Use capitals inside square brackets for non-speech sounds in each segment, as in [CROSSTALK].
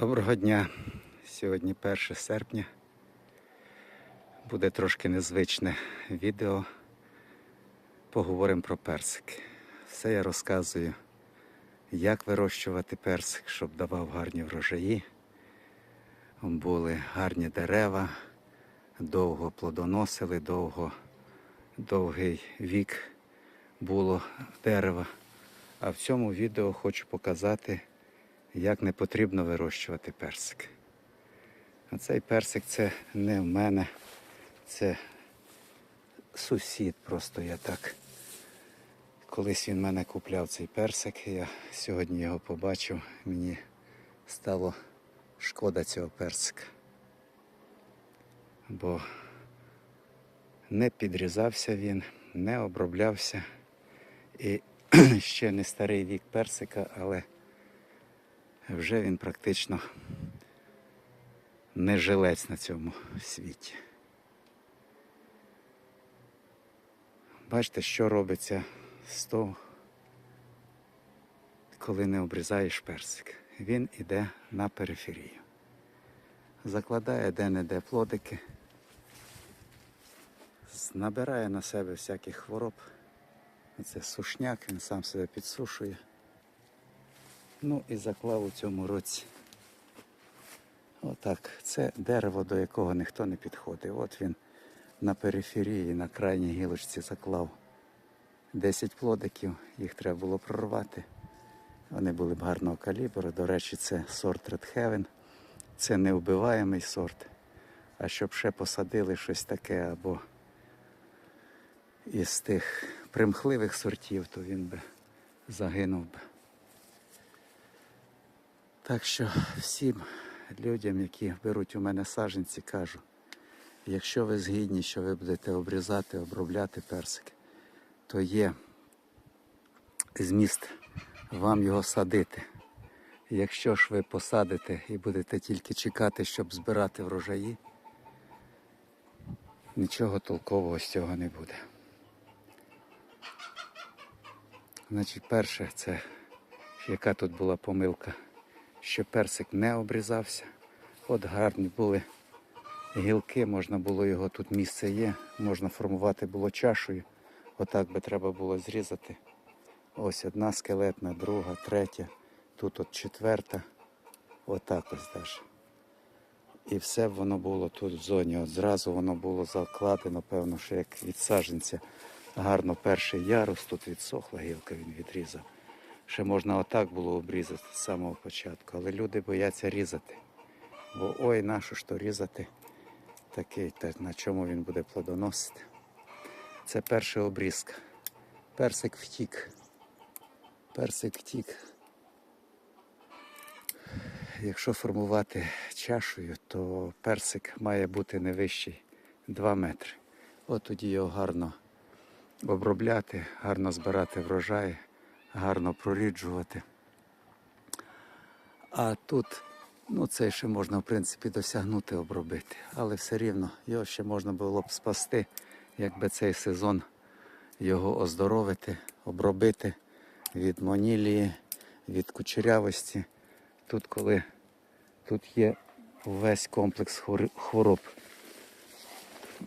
Доброго дня. Сьогодні 1 серпня. Буде трошки незвичне відео. Поговоримо про персик. Все я розказую, як вирощувати персик, щоб давав гарні врожаї. Були гарні дерева, довго плодоносили, довго, довгий вік було дерева. А в цьому відео хочу показати, як не потрібно вирощувати персик. А цей персик це не в мене, це сусід просто я так. Колись він мене купляв цей персик, я сьогодні його побачив, мені стало шкода цього персика. Бо не підрізався він, не оброблявся. І [CLEARS THROAT] ще не старий вік персика, але вже він практично не жилець на цьому світі. Бачите, що робиться з того, коли не обрізаєш персик. Він іде на периферію. Закладає де-не-де плодики, набирає на себе всяких хвороб. Це сушняк, він сам себе підсушує. Ну і заклав у цьому році. Отак. Це дерево, до якого ніхто не підходив. От він на периферії, на крайній гілочці заклав 10 плодиків, їх треба було прорвати. Вони були б гарного калібру. До речі, це сорт Red Heaven. Це невбиваємий сорт. А щоб ще посадили щось таке або із тих примхливих сортів, то він би загинув би. Так що всім людям, які беруть у мене саженці, кажу, якщо ви згідні, що ви будете обрізати, обробляти персик, то є зміст вам його садити. Якщо ж ви посадите і будете тільки чекати, щоб збирати врожаї, нічого толкового з цього не буде. Значить, перше, це яка тут була помилка, що персик не обрізався. От гарні були гілки, можна було його тут місце є, можна формувати було чашею. Отак би треба було зрізати. Ось одна скелетна, друга, третя, тут от четверта. Отак ось даже. І все б воно було тут в зоні. От зразу воно було закладено, певно, що як від саженця. Гарно перший ярус, тут відсохла гілка, він відрізав. Ще можна отак було обрізати з самого початку, але люди бояться різати. Бо ой, нащо ж то різати такий, та на чому він буде плодоносити. Це перша обрізка. Персик втік. Персик втік. Якщо формувати чашею, то персик має бути не вищий 2 метри. От тоді його гарно обробляти, гарно збирати врожай, гарно проріджувати. А тут, ну це ще можна, в принципі, досягнути обробити. Але все рівно його ще можна було б спасти, якби цей сезон його оздоровити, обробити від монілії, від кучерявості. Тут, коли тут є весь комплекс хвороб.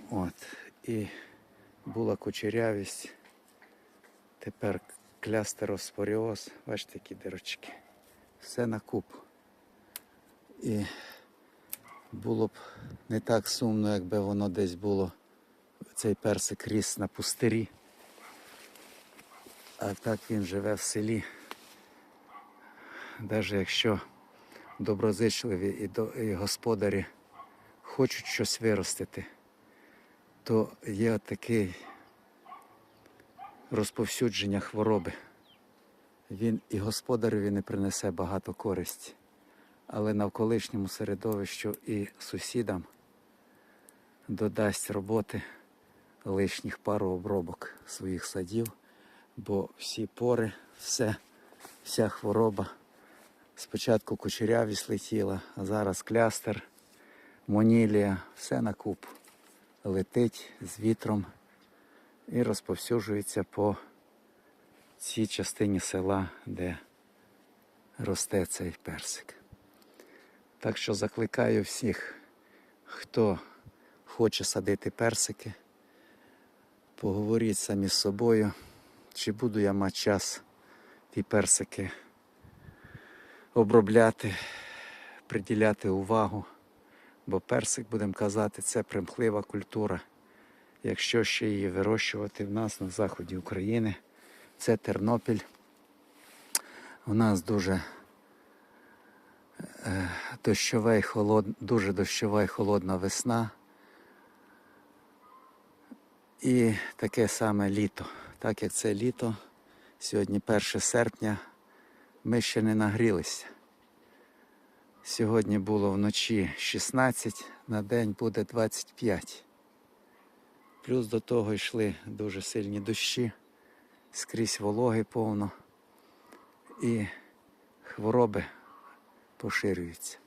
От. І була кучерявість. Тепер клястероспоріоз. Бачите, які дирочки. Все на куб. І було б не так сумно, якби воно десь було, цей персик ріс на пустирі. А так він живе в селі. Навіть якщо доброзичливі і, господарі хочуть щось виростити, то є такий розповсюдження хвороби. Він і господареві не принесе багато користі, але навколишньому середовищу і сусідам додасть роботи лишніх пару обробок своїх садів, бо всі пори, все, вся хвороба. Спочатку кучерявість летіла, а зараз клястер, монілія, все на куб летить з вітром і розповсюджується по цій частині села, де росте цей персик. Так що закликаю всіх, хто хоче садити персики, поговоріть самі з собою, чи буду я мати час ті персики обробляти, приділяти увагу. Бо персик, будемо казати, це примхлива культура. Якщо ще її вирощувати в нас на заході України, це Тернопіль. У нас дуже е, дощова і холод, дуже дощова і холодна весна. І таке саме літо. Так як це літо, сьогодні 1 серпня, ми ще не нагрілися. Сьогодні було вночі 16, на день буде 25. Плюс до того йшли дуже сильні дощі, скрізь вологи повно і хвороби поширюються.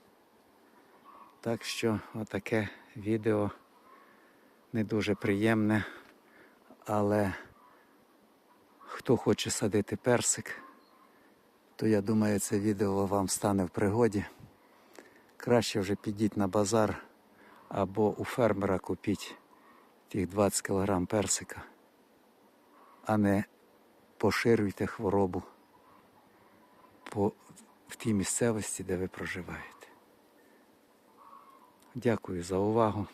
Так що отаке відео не дуже приємне, але хто хоче садити персик, то я думаю, це відео вам стане в пригоді. Краще вже підіть на базар або у фермера купіть тих 20 кг персика, а не поширюйте хворобу по, в тій місцевості, де ви проживаєте. Дякую за увагу.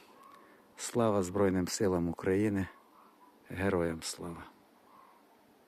Слава Збройним силам України. Героям слава!